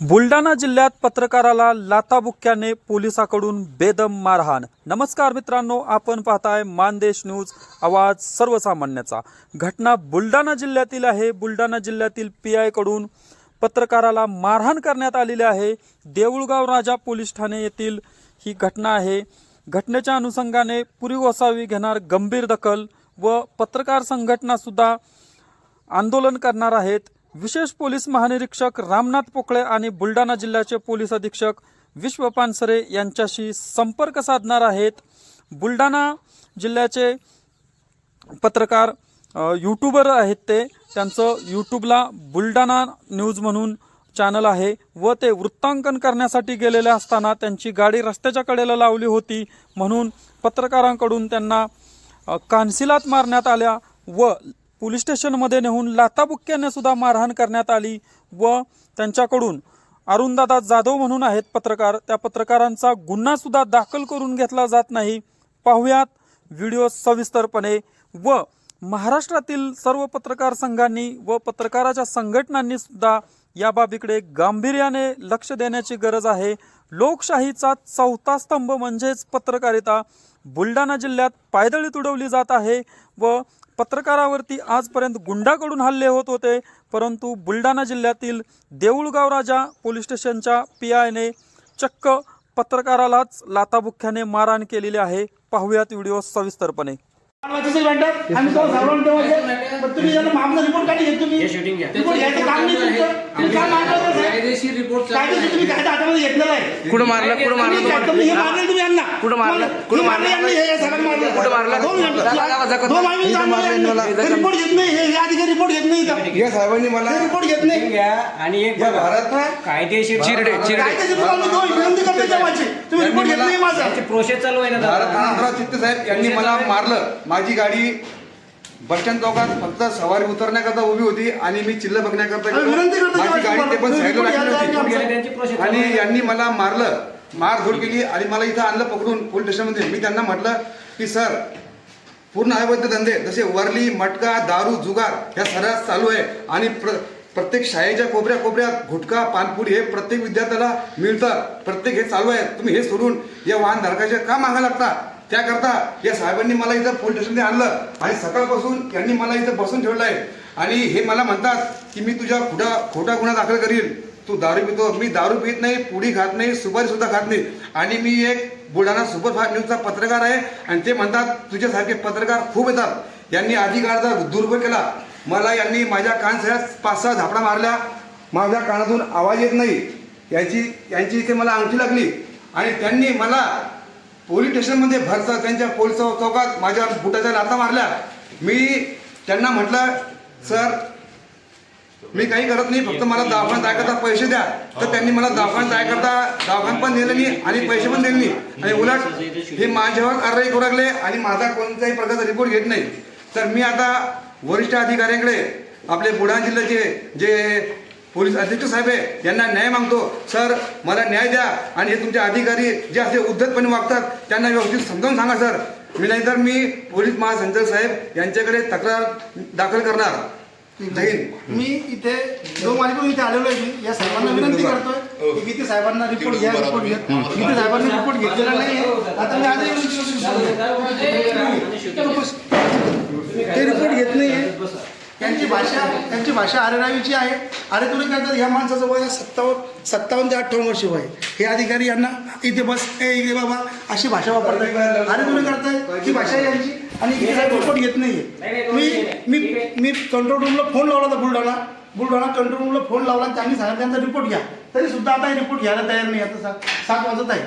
बुलढाणा जिल्ह्यात पत्रकाराला लाताबुक्क्याने पोलिसाकडून बेदम मारहाण. नमस्कार मित्रांनो आपण पाहताय मानदेश न्यूज आवाज सर्वसामान्याचा. घटना बुलढाणा जिल्ह्यातील आहे. बुलढाणा जिल्ह्यातील पी आयकडून पत्रकाराला मारहाण करण्यात आलेली आहे. देऊळगाव राजा पोलीस ठाणे येथील ही घटना आहे. घटनेच्या अनुषंगाने पुरी वसावी घेणार गंभीर दखल व पत्रकार संघटनासुद्धा आंदोलन करणार आहेत. विशेष पोलीस महानिरीक्षक रामनाथ पोकळे आणि बुलढाणा जिल्ह्याचे पोलीस अधीक्षक विश्व पानसरे यांच्याशी संपर्क साधणार आहेत. बुलढाणा जिल्ह्याचे पत्रकार यूट्यूबर आहेत ते. त्यांचं यूट्यूबला बुलढाणा न्यूज म्हणून चॅनल आहे व ते वृत्तांकन करण्यासाठी गेलेले असताना त्यांची गाडी रस्त्याच्या कडेला लावली होती म्हणून पत्रकारांकडून त्यांना कान्सिलात मारण्यात आल्या व पोलीस स्टेशनमध्ये नेऊन लाताबुक्क्याने सुद्धा मारहाण करण्यात आली व त्यांच्याकडून अरुणदादा जाधव म्हणून आहेत पत्रकार त्या पत्रकारांचा गुन्हासुद्धा दाखल करून घेतला जात नाही. पाहुयात व्हिडिओ सविस्तरपणे व महाराष्ट्रातील सर्व पत्रकार संघांनी व पत्रकाराच्या संघटनांनी सुद्धा या बाबीकडे गांभीर्याने लक्ष देण्याची गरज आहे. लोकशाहीचा चौथा स्तंभ म्हणजेच पत्रकारिता. बुलढाणा जिल्ह्यात पायदळी तुडवली जात आहे व पत्रकारावरती आजपर्यंत गुंडाकडून हल्ले होत होते. परंतु बुलढाणा जिल्ह्यातील देऊळगाव राजा पोलीस स्टेशनच्या पी आयने चक्क पत्रकारालाच लाताबुक्ख्याने मारहाण केलेली आहे. पाहुयात व्हिडिओ सविस्तरपणे. म्हणतात आम्ही तो सर्वांना तेव्हा पण तुम्ही यांना रिपोर्ट काढी घेत तुम्ही हे. रिपोर्ट घ्यायचं काम नाही तुमचं तुम्ही काय मारलं होतं, साहेब? कायदेशीर रिपोर्ट कायदेशीर तुम्ही कायदा हातामध्ये घेतलेला आहे कुठं मारलं कुठं मारलं तुम्ही हे मारलं तुम्ही यांना कुठं मारलं? कुठं मारलं यांना, हे सगळ्यांना मारलं कुठं मारलं? दोन. दोन. हे रिपोर्ट घेत नाही हे अधिकारी रिपोर्ट घेत नाही. या साहेबांनी मला रिपोर्ट घेत नाही आणि एक. भारत कायदेशीर चिरडे चिरडे विनंती करते तेव्हाची तुम्ही रिपोर्ट घेत प्रोसेस चालू आहे ना भारत चित्ते साहेब यांनी मला मारलं. माझी गाडी बसस्टँड चौकात फक्त सवारी उतरण्याकरता उभी होती आणि मी चिल्ल बघण्याकरता माझी गाडी ते पण. साईडला होती. आणि. यांनी मला मारलं. मारधूड केली आणि मला इथं आणलं पकडून पोलीस स्टेशनमध्ये मी त्यांना म्हटलं की सर पूर्ण अवैध धंदे जसे वर्ली मटका दारू जुगार ह्या सर्रास चालू आहे आणि प्र प्रत्येक शाळेच्या कोपऱ्या कोपऱ्यात गुटखा पानपुडी हे प्रत्येक विद्यार्थ्याला मिळतं प्रत्येक हे चालू आहे तुम्ही हे सोडून या वाहन धारकाचे का मागा लागता? त्याकरता या साहेबांनी मला इथं पोलीस स्टेशनने आणलं. आणि सकाळपासून यांनी मला इथं बसून ठेवलं आहे आणि हे मला म्हणतात की मी तुझ्या खोटा खोटा गुन्हा दाखल करील तू दारू पितो. मी दारू पित नाही पुडी खात नाही सुपारी सुद्धा खात नाही. आणि मी एक बुलढाणा सुपरफास्ट न्यूजचा पत्रकार आहे. आणि ते म्हणतात तुझ्यासारखे पत्रकार खूप येतात. यांनी अधिकाराचा दुरुपयोग केला. मला यांनी माझ्या कानसऱ्यात पाच सहा झापडा मारल्या. माझ्या कानातून आवाज येत नाही. याची यांची इथे मला अंगठी लागली. आणि त्यांनी मला पोलीस स्टेशनमध्ये भरता त्यांच्या पोलीस चौकात माझ्या बुटाच्या लाता मारल्या. मी त्यांना म्हटलं सर मी काही करत नाही. फक्त मला दवाखान्यात जायकरता पैसे द्या. तर त्यांनी मला दवाखान्यात जायकरता दवाखान पण दिलं नाही आणि पैसे पण दिले नाही. आणि उलट हे माझ्यावर कारवाई करू लागले आणि माझा कोणत्याही प्रकारचा रिपोर्ट घेत नाही. तर मी आता वरिष्ठ अधिकाऱ्यांकडे आपले बुलढाणा जिल्ह्याचे जे पोलीस अधीक्षक साहेब आहे यांना न्याय मागतो. सर मला न्याय द्या आणि हे तुमचे अधिकारी जे असे उद्धतपणे वागतात त्यांना व्यवस्थित समजावून सांगा सर. मी नाहीतर मी पोलीस महासंचालक साहेब यांच्याकडे तक्रार दाखल करणार. जय हिंद. मी इथे दोन वाजेकडून इथे आलेलो आहे मी या साहेबांना विनंती करतोय की गीते साहेबांना रिपोर्ट घ्या रिपोर्ट घ्या गीते साहेबांनी रिपोर्ट घेतलेला नाही आता मी आजही ते रिपोर्ट घेत नाहीये त्यांची भाषा त्यांची भाषा आरेरावीची आहे. अरे तुला करतात ह्या माणसाचं वय सत्तावन्न सत्तावन्न ते अठ्ठावन्न वर्ष वय हे अधिकारी यांना इथे बस ए इकडे बाबा अशी भाषा वापरताय. अरे तुम्ही करताय ही भाषा यांची. आणि इथे काय रिपोर्ट घेत नाहीये. मी मी मी कंट्रोल रूमला फोन लावला होता बुलढाणा. बुलढाणा कंट्रोल रूमला फोन लावला आणि त्यांनी सांगितलं त्यांचा रिपोर्ट घ्या. तरी सुद्धा आता हे रिपोर्ट घ्यायला तयार नाही. आता सात वाजत आहे.